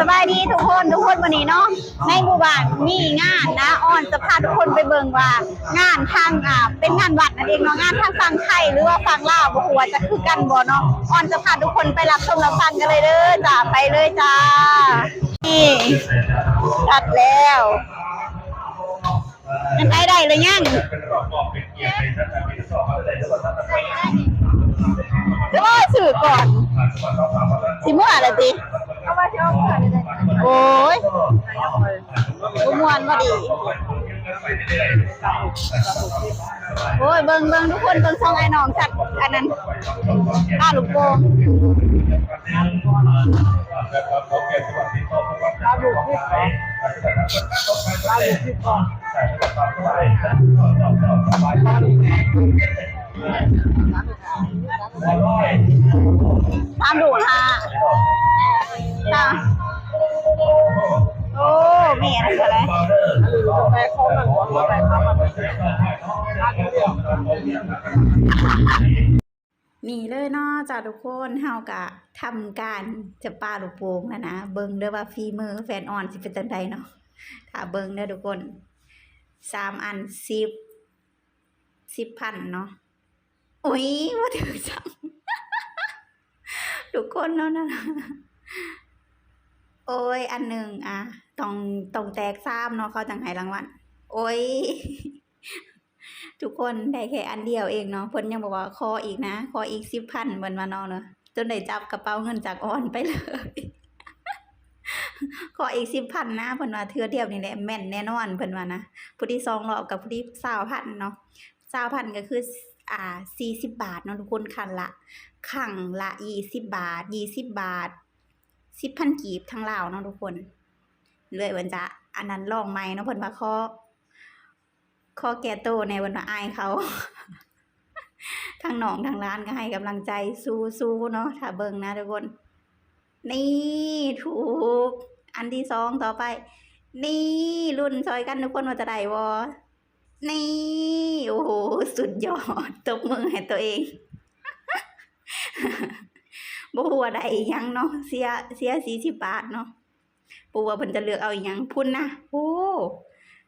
สบายดีทุกคนทุกคนวันนี้เนาะในหมู่บ้านมีงานนะออนจะพาทุกคนไปเบิ่งว่า งานทางอ่าเป็นงานวัดนั่นเองเนาะงานทางฝั่งไทยหรือว่าฝั่งลาวบ่ฮู้ว่าจะคือกันบ่เนาะออนจะพาทุกคนไปรับชมรับฟังกันเลยเด้อจ้าไปเลยจ้านี่ตัดแล้วมันได้ได้เลยยังจะว่าสื่อก่อนสิมั่วอะไรติ โอ้ยบ่ม่วนบ่ดี โอ้ยเบิ่งเบิ่งทุกคนเบิ่งช่องไอ้น้องชัดอันนั้นป้าลูกโป่งเราดูคลิปก่อนเราดูคลิปก่อนตามดูค่ะ จ้าโอ้แม่นั่นก็เลยแต่เขามันหัวหัวแต่เขามันรักเดียวนี่เลยเนาะจ้าทุกคนเฮากะทำการจะปลาลูกโป่งนะนะ เบิ่งเด้อว่าฝีมือแฟนออนสิเป็นจังไดเนาะถ้าเบิ่งเด้อทุกคนสามอันสิบสิบพันเนาะโอ้ยว่าถือจังทุกคนแล้วนะ โอ้ย อันหนึ่งอะต้องต้องแตกซ้ำเนาะเขาจังให้รางวัลโอ้ย ทุกคนได้แค่อันเดียวเองเนาะเพิ่นยังบอกว่าขออีกนะขออีกสิบพันเบิ่นมาเนาะเนาะจนได้จับกระเป๋าเงินจากออนไปเลยขออีกสิบพันนะเพิ่นว่าเทื่อเดียวนี่แหละแม่นแน่นอนเพิ่นว่านะผู้ที่สองรอบกับผู้ที่สาวพันเนาะสาวพันก็คืออ่าสี่สิบบาทเนาะทุกคนคันละขังละยี่สิบบาทยี่สิบบาท สิบพันกีบทั้งลาวเนาะทุกคน เลยวันจะอันนั้นลองไหมเนาะเพิ่นว่าขอข้อแก่โตในวันว่าอายเขาทางหนองทางร้านก็ให้กำลังใจสู้ๆเนาะถ้าเบิ่งนะทุกคน นี่ถูก อันที่สองต่อไป นี่รุ่นซอยกันทุกคนว่าจะได้วอนี่ โอ้โห สุดยอดตบมือให้ตัวเอง บ่ฮู้ว่าได้อีหยังเนาะเสียเสียสี่สิบบาทเนาะปูว่าเพิ่นจะเลือกเอาอีหยังพุ่นนะโอ้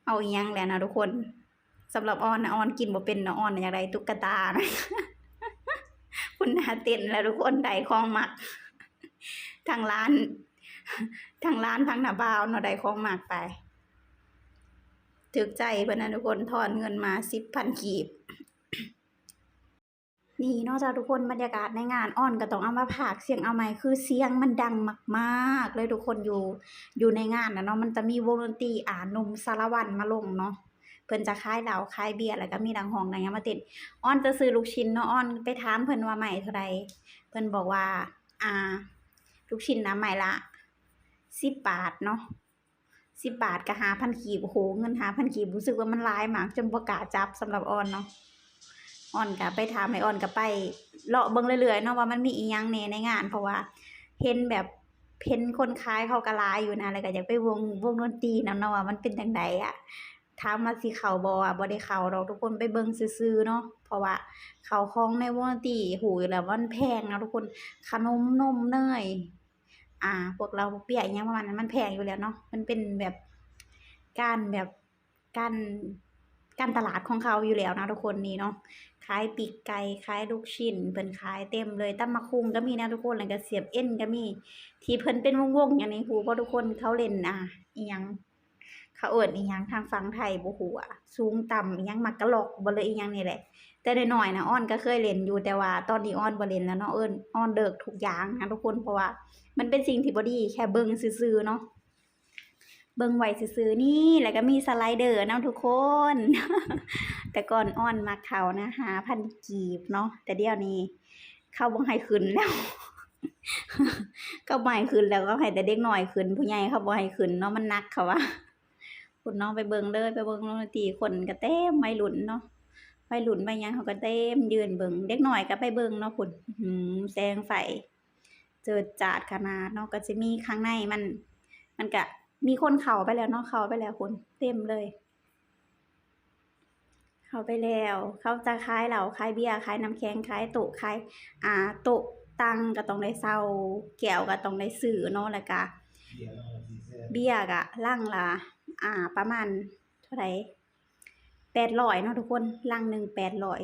เอาอีหยังแหละนะทุกคนสำหรับออนนะออนกินบ่เป็นนะออนน่ะอยากได้ตุ๊กตานะพุ่นหน้าเต้นแล้วทุกคนได้ของมักทางร้านทางร้านทางหน้าบ่าวเนาะได้ของมักไปถึกใจเพิ่นนะทุกคนทอนเงินมา10,000กีบ นี่นอกจากทุกคนบรรยากาศในงานอ้อนก็ต้องเอามาผากเสียงเอาไหมคือเสียงมันดังมากๆ เลยทุกคนอยู่อยู่ในงานนะเนาะมันจะมีวงดนตรีอ่าหนุ่มสารวันมาลงเนาะเพิ่นจะคายเหล้าคายเบียร์แล้วก็มีดังห้องดังหยังมาติดอ้อนจะซื้อลูกชิ้นเนาะอ้อนไปถามเพิ่นว่าใหม่เท่าใดเพิ่นบอกว่า อ่า ลูกชิ้นนะใหม่ละ10บบาทเนาะ10บบาทก็5,000กีบโอ้โหเงิน5,000กีบรู้สึกว่ามันลายมากจนบ่กล้าจับสำหรับอ้อนเนาะ อ่อนก็ไปถามให้อ่อนก็ไปเลาะเบิ่งเรื่อยๆเนาะว่ามันมีอีหยังแหน่ในงาน เพราะว่าเห็นแบบเห็นคนขายเขาก็หลายอยู่นะแล้วก็อยากไปวงวงดนตรีนำเนาะว่ามันเป็นจังไดอะถามว่าสิเขาบ่อะบ่ได้เขาดอกทุกคนไปเบิ่งซื่อๆเนาะเพราะว่าเข้าของในวงดนตรีหูยแล้วมันแพงนะทุกคนขนมนมเนยอ่า พวกเราเปียกอิหยังประมาณนั้นมันแพงอยู่แล้วเนาะมันเป็นแบบการแบบการการตลาดของเขาอยู่แล้วนะทุกคนนี่เนาะ ขายปีกไก่ขายลูกชิ้นเพิ่นขายเต็มเลยตำมมะคุงก็มีนะทุกคนแล้วก็เสียบเอ็นก็มี ที่เพิ่นเป็นวงๆอย่างนี้ฮู้บ่ทุกคนเขาเล่นอะอีหยังเขาเอิ้นอีหยังทางฝั่งไทยบ่ฮู้อะสูงต่ำอีหยังมักกะลอกบ่เลยอีหยังนี่แหละ แต่หน้อยๆนะอ้อนก็เคยเล่นอยู่แต่ว่าตอนนี้อ้อนบ่เล่นแล้วเนาะเอิ้นอ้อนเลิกทุกอย่างนะทุกคนเพราะว่า มันเป็นสิ่งที่บ่ดีแค่เบิ่งซื่อๆเนาะ เบิ่งไว้ซื่อนี่ แล้วก็มีสไลเดอร์นํทุกคน แต่ก่อนอ้อนมาเขานะหาพันกีบเนาะแต่เดี๋ยวนี้ เข้าบ่ให้ขึ้นแล้วก็บ่ให้ขึ้นแล้วก็ให้แต่เด็กหน้อยขึ้น ผู้ใหญ่เขาบ่ให้ขึ้นเนาะมันนักเขาว่าคุณน้องไปเบิ่งเลยไปเบิ่งดนตรีคนก็เต็มวัยรุ่นเนาะวัยรุ่นวัยหยังเขาก็เต็มยืนเบิ่งเด็กหน้อยก็ไปเบิ่งเนาะพุ่นหือแสงไฟเจิดจาดขนาดเนาะก็จะมีข้างในมัน มันก็ มีคนเข้าไปแล้วเนาะเข้าไปแล้วคนเต็มเลย เข้าไปแล้ว เขาจะขายเหล้าขายเบียร์ขายน้ำแข็งขายโต๊ะขายอ่าโต๊ะตั้งก็ต้องได้เซาแก้วก็ต้องได้ซื้อเนาะแล้วก็เบี้ยกะลังละอ่า ประมาณเท่าไหร่แปดร้อยเนาะทุกคนลังหนึ่งแปดร้อย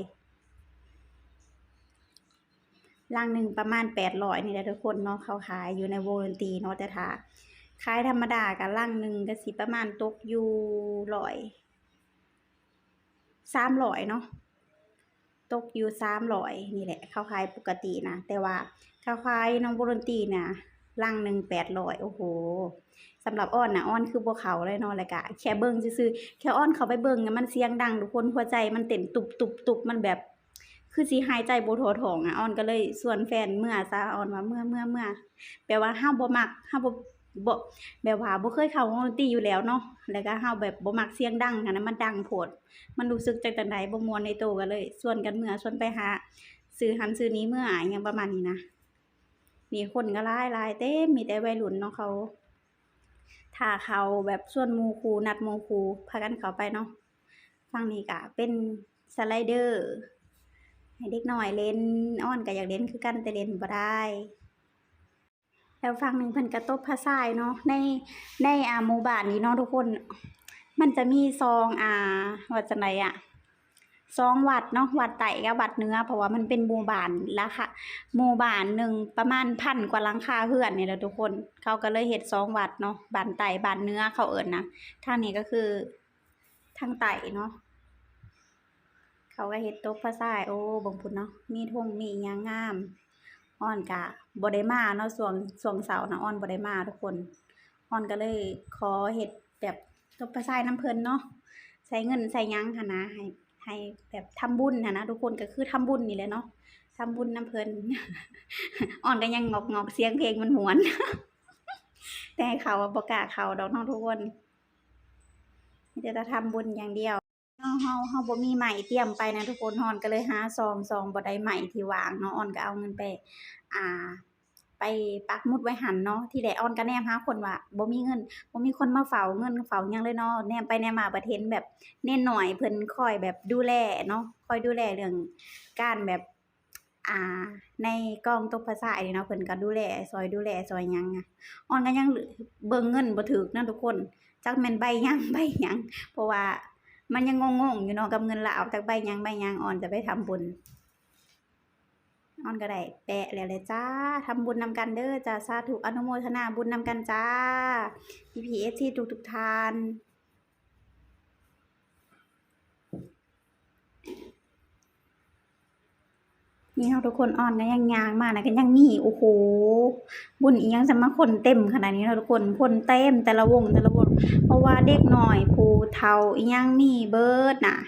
ลังหนึ่งประมาณแปดร้อยนี่แหละทุกคนเนาะเขาขายอยู่ในวงดนตรีเนาะแต่ถ้า ขายธรรมดากับลังหนึ่งก็สิประมาณตกอยู่ร้อยสามร้อยเนาะตกอยู่สามร้อยนี่แหละเขาขายปกตินะแต่ว่าเขาขายน้องวงดนตีน่ะลังหนึ่งแปดร้อยโอ้โหสำหรับอ้อนนะอ้อนคือบัวเขาเลยเนาะแล้วก็แค่เบิ่งซื่อแค่อ้อนเขาไปเบิ่งน่ะมันเสียงดังทุกคนหัวใจมันเต้นตุบตุบตุบมันแบบคือสิหายใจโบ่ทั่วท้องอะอ้อนก็เลยชวนแฟนเมื่อซะอ้อนว่าเมื่อเมื่อเมื่อแปลว่าเฮาบ่มักเฮาบ่ บ่แบบว่าบ่เคยเข้าวงดนตรีอยู่แล้วเนาะแล้วก็เฮาแบบบ่มักเสียงดังหันนะมันดังโพดมันรู้สึกจังจังใดบ่ม่วนในโตวก็เลยชวนกันเมื่อชวนไปหาซื้อหันซื้อนี้เมื่ออหยังประมาณนี้นะมีคนก็หลายๆเต็มมีแต่วัยรุ่นเนาะเขาถ้าเขาแบบส่วนมูคูนัดมูคูพากันเขาไปเนาะฝั่งนี้ก็เป็นสไลเดอร์ให้เด็กน้อยเล่นอ้อนก็อยากเล่นคือกันแต่เล่นบ่ได้ แล้วฝั่งหนึ่งเพิ่นก็ตบภาษายเนาะในในอ่าหมู่บ้านนี้เนาะทุกคน มันจะมีซองอ่าว่าจังไดอะซองวัดเนาะวัดไต่กับวัดเนื้อเพราะว่ามันเป็นหมู่บ้านละค่ะหมู่บ้านหนึ่งประมาณพันกว่าหลังคาเรือนเนี่ยแหละทุกคน เขาก็เลยเฮ็ดสองวัดเนาะบ้านไต่บ้านเนื้อเขาเอิ้นนะทางนี้ก็คือทางไต่เนาะเขาก็เฮ็ดโต๊ะพระทรายโอ้บ่งพุนเนาะมีธงมียังงาม อ้อนก็บ่ได้มาเนาะช่วงช่วงเสาร์นะอ้อนบ่ได้มาทุกคนอ้อนก็เลยขอเฮ็ดแบบต๊ะพระทรายน้ำเพลินเนาะใช้เงินใช้หยังหันนะให้ให้แบบทำบุญหันนะทุกคนก็คือทำบุญนี่แหละเนาะทำบุญน้ำเพลินอ่อนก็ยังงอกงอกเสียงเพลงมันหวน แต่เขาอะบ่กล้าเขาดอกเนาะทุกคนจะทำบุญอย่างเดียว เฮาเฮาบ่มีใหม่เตรียมไปนะทุกคนฮอนก็เลยหาซองซองบ่ได้ใหม่ที่วางเนาะอ่อนก็เอาเงินไป อ่า ไปปักมุดไว้หันเนาะที่แรกอ่อนก็แนมหาคนว่าบ่มีเงินบ่มีคนมาเฝ้าเงินเฝ้ายังเลยเนาะแนมไปแนมมาบัดเห็นแบบเน้นหน่อยเพิ่นคอยแบบดูแลเนาะคอยดูแลเรื่องการแบบอ่าในกองตกภาษานี่เนาะเพิ่นก็ดูแลซอยดูแลซอยยังอะอ่อนก็ยังเบือเบิ่งเงินบ่ถูกนะทุกคน จักแม่นใบยังใบยังเพราะว่า มันยังงงๆอยู่เนาะกับเงินลาวจากใบยังใบยังอ่อนจะไปทำบุญอ่อนก็ได้แปะแล้วเลยจ้าทำบุญนำกันเด้อจ้าสาธุอนุโมทนาบุญนำกันจ้าพีพีเอสทุกๆท่าน นี่เนาทุกคนอ่อนก็ยังยางมากนะก็ยังมีโอ้โห บุญอียังจะมาคนเต็มขนาดนี้เนาะทุกคนคนเต็มแต่ละวงแต่ละวง เพราะว่าเด็กหน้อยผู้เฒ่าอียังมีเบิร์ดนะ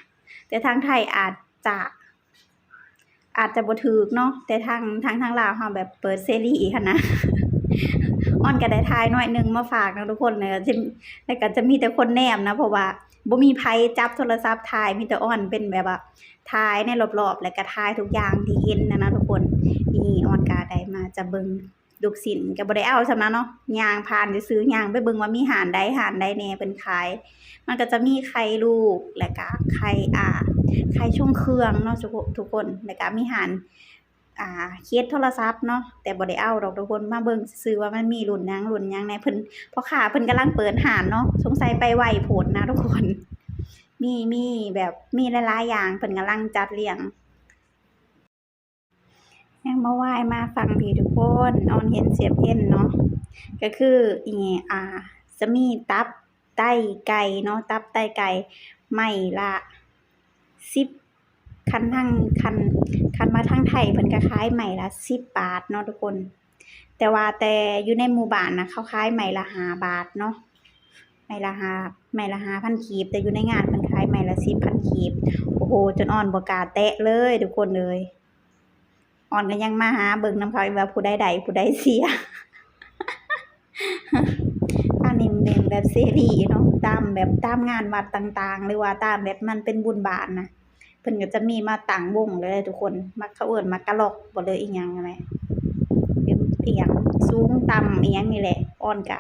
แต่ทางไทยอาจจะอาจจะบ่ถูกเนาะแต่ทางทางทางลาวเฮาแบบเปิดเสรีหั้นะอ่อนก็ได้ทายหน่อยหนึงมาฝากนะทุกคนเลยจะแล้วก็จะมีแต่คนแนมนะเพราะว่า บ่มีไผจับโทรศัพท์ถ่ายมีแต่อ่อนเป็นแบบว่าถ่ายในรอบๆ แล้วก็ถ่ายทุกอย่างที่เห็นนะนะทุกคนนี่อ่อนก็ได้มาจะเบิ่งลูกศิลป์ก็บ่ได้เอาซำนั้นเนาะยางผ่านซื่อยางไปเบิ่งว่ามีหานใดหานใดแน่เพิ่นขาย มันก็จะมีไข่ลูกแล้วก็ไข่อ่าไข่ช่วงเครื่องเนาะทุกคนทุกคนแล้วก็มีหาร อ่าเคสโทรศัพท์เนาะแต่บ่ได้เอาดอกทุกคนมาเบิ่งซื่อว่ามันมีรุ่นยังรุ่นยังแหน่เพิ่นพ่อค้าเพิ่นกำลังเปิดหานเนาะสงสัยไปไหวโพดนะทุกคน มีมีแบบมีหลายๆอย่างเพิ่นกำลังจัดเรียงยังมาไหว้มาฟังพี่ทุกคนออนเห็นเสียบเอ็นเนาะก็คืออีอ่าจะมีตับไตไก่เนาะตับไตไก่ไม่ละสิบ คันทั้งคันคันมาทั้งไทยเพิ่นก็ขายใหม่ละสิบบาทเนาะทุกคน แต่ว่าแต่อยู่ในหมู่บ้านนะเขาขายใหม่ละห้าบาทเนาะใหม่ละห้าใหม่ละห้าพันกีบแต่อยู่ในงานเพิ่นขายใหม่ละสิบพันกีบโอ้โหจนอ่อนบ่กาแตะเลยทุกคนเลยอ่อนก็ยังมาหาเบิ่งน้ำเขาอีกว่าผู้ใดใดผู้ใดเสียอันนี้มันเป็นแบบเสรีเนาะตามแบบตามงานวัดต่าง ๆ หรือว่าตามแบบมันเป็นบุญบาทนะ พิ่นก็จะมีมาตั้งวงเลยทุกคนมักเขาเอิ้นมากะลอกบ่เลยอีหยังนั่นแหละเป็นอีหยังสูงต่ำอีหยังนี่แหละอ่อนก็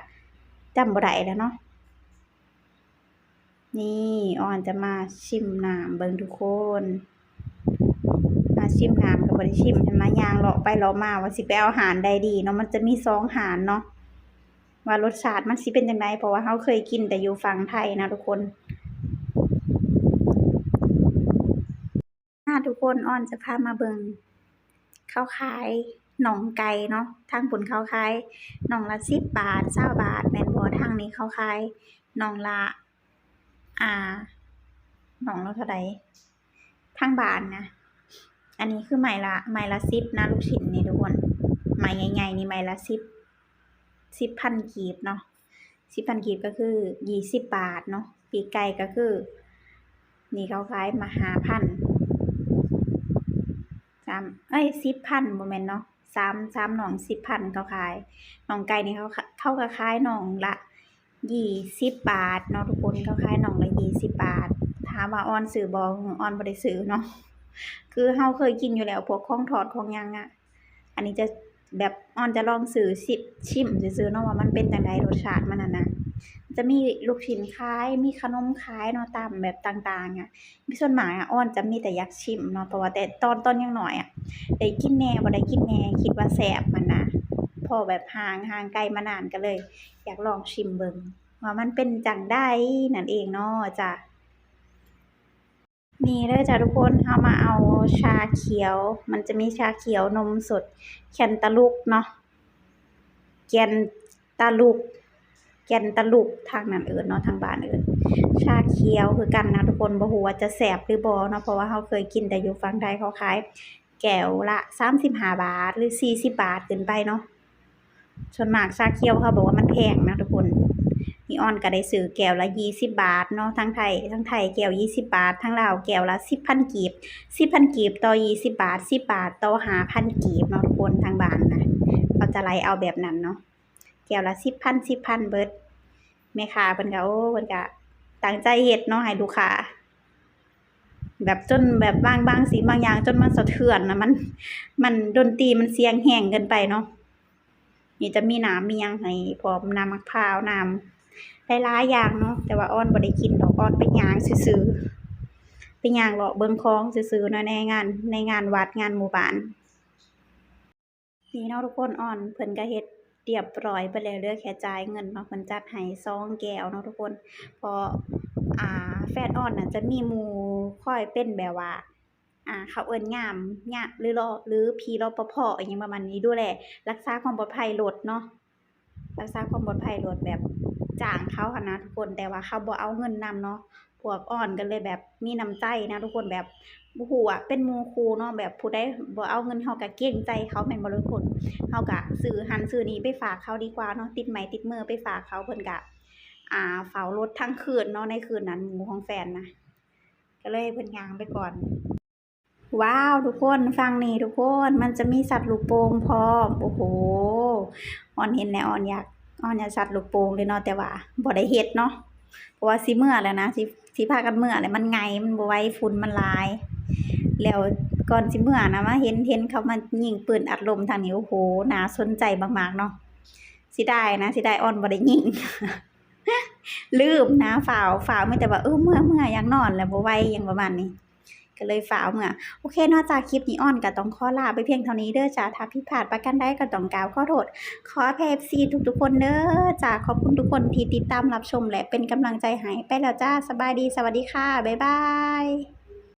จำบ่ได้แล้วเนาะนี่อ่อนจะมาชิมน้ำเบิ่งทุกคน มาชิมน้ำก็บ่ได้ชิมใช่ไหมย่างเลาะไปเลาะมาว่าสิไปเอาหารใดดีเนาะมันจะมีสองหารเนาะว่ารสชาติมันสิเป็นจังไดเพราะว่าเราเคยกินแต่อยู่ฝั่งไทยนะทุกคน อ่า ทุกคนอ้อนจะพามาเบิงเขาขายหนองไก่เนาะทางปุ่นเขาขายหนองละสิบบาทเศร้าบาทแมนบ่ทางนี้เขาขายหนองละ อ่าหนองละเท่าใดทางบานนะอันนี้คือไม้ละไม้ละสิบนะลูกชิ้นนี่ทุกคนไม้ใหญ่ๆนี่ไม้ละสิบสิบพันกีบเนาะสิบพันกีบก็คือยี่สิบบาทเนาะปีไก่ก็คือ นี่เขาขายมาหาพันามเอ้ยสิบพันโมเมนเนาะสามสามหน่องสิบพันเขาขายหน่องไก่นี่เขาเข้ากับขายหน่องละยี่สิบบาทเนาะทุกคนเขาขายหน่องละยี่สิบบาทถามว่าออนซื้อบอออนบ่ได้ซื้อเนาะคือเฮาเคยกินอยู่แล้วพวกข้องทอดของยังอะ่ะ อันนี้จะแบบออนจะลองซื้อสิชิมซื้อเนาะว่ามันเป็นจังไดรสชาติมันน่ะนะ จะมีลูกชิ้นขาย มีขนมขายเนาะตามแบบต่างๆอะมีส่วนหมายอะอ้อนจะมีแต่ยากชิมเนาะเพราะว่าแต่ตอนตอนยังหน่อยอะได้กินแหน่บ่ได้กินแหน่คิดว่าแซ่บมันนะพอแบบห่างห่างไกลมานานก็เลย อยากลองชิมเบิ่งว่ามันเป็นจังได้นั่นเองเนาะจ้ะนี่เด้อจ้ะทุกคนเฮามาเอาชาเขียว มันจะมีชาเขียวนมสดแคนตาลูกเนาะแกนตาลูก แกนตะลุกทางนั้นเอิ้นเนาะทางบ้านเอิ้นชาเขียวคือกันนะทุกคนบ่ฮู้ว่าจะแซ่บหรือบ่เนาะเพราะว่าเราเคยกินแต่อยู่ฝั่งไทยเขาขายแก้วละ35บห้าบาทหรือ40บาทขึ้นไปเนาะส่วนมากชาเขียวเขาบอกว่ามันแพงนะทุกคนนี่ออนก็ได้ซื้อแก้วละ20บาทเนาะทางไทยทางไทยแก้ว20บาททางลาวแก้วละ10,000กีบ10,000กีบต่อ20บาท10บาทต่อ5,000กีบเนาะทุกคนทางบ้านนะเขาจะไล่เอาแบบนั้นเนาะ แก้วละสิบพันสิบพันเบิดแม่ค้าเพิ่นก็โอ้เพิ่นก็ตั้งใจเฮ็ดเนาะให้ลูกค้าแบบจนแบบบางบางสิบางอย่างจนมันสะเทือนนะมัน มันดนตรีมันเสียงแห้งเกินไปเนาะนี่จะมีน้ำมียังให้พร้อมน้ำมะพร้าวน้ำหลายๆอย่างเนาะแต่ว่าอ้อนบ่ได้กินดอกอ้อนไปย่างซื่อๆไปย่างเลาะเบิ่งคลองซื่อๆนะในงาน ในงานวัดงานหมู่บ้านนี่เนาะทุกคนอ่อนเพิ่นก็เฮ็ด เรียบร้อยไปแล้วเลือแค่จ่ายเงินเนาะเพิ่นจัดให้ซองแก้วเนาะทุกคนพออ่าแฟนอ่อนน่ะจะมีหมู่คอยเป็นแบบว่าอ่าเขาเอิ้นยามยามหรือรอหรือพี่รปภอิหยังประมาณนี้ดูแลรักษาความปลอดภัยรถเนาะรักษาความปลอดภัยรถแบบจ้างเขาหั้นะทุกคนแต่ว่าเขาบ่เอาเงินนำเนาะ พวกอ่อนก็เลยแบบมีน้ำใจนะทุกคนแบบบ่ฮู้อะเป็นมูคูเนาะแบบผู้ใดบ่เอาเงินเฮาก็เกรงใจเขาแม่นบ่ทุกคนเฮาก็ซื้อหันซื้อนี้ไปฝากเขาดีกว่าเนาะติดไม้ติดมือไปฝากเขาเพิ่นก็อ่าเฝ้ารถทั้งคืนเนาะในคืนนั้นหมูของแฟนนะก็เลยเพิ่นยางไปก่อน ว้าวทุกคนฟังนี่ทุกคนมันจะมีสัตว์ลูกโป่งพร้อมโอ้โหอ่อนเห็นแล้วออนอยากอ่อนอยากสัตว์ลูกโป่งเลยเนาะแต่ว่าบ่ได้เฮ็ดเนาะ เพราะว่าสีเมื่อแล้วนะสิสิพากันเมื่อแล้วมันไงมันบวไยฝุ่นมันลาย แล้วก่อนสิเมื่อนะมาเห็นเห็นเขามันยิงปืนอัดลมทางนี้โอ้โหน่าสนใจมากๆเนาะสิได้นะสิได้อ่อนบ่ได้ยิงลืมนะฝ่าวฝ่าวไม่แต่ว่าเออเมื่อเมื่อยังนอนแล้วบวไหวหยังประมาณนี้ ก็เลยฝ่าเมื่อโอเคนอกจากคลิปนี้ออนก็ต้องขอลาไปเพียงเท่านี้เด้อจ้าถ้าผิดพลาดประกันได้ก็ต้องกล่าวขอโทษ ขออภัย FC ทุกๆคนเด้อจ้าขอบคุณทุกคนที่ติดตามรับชมและเป็นกำลังใจให้ไปแล้วจ้าสบายดีสวัสดีค่ะบ๊ายบาย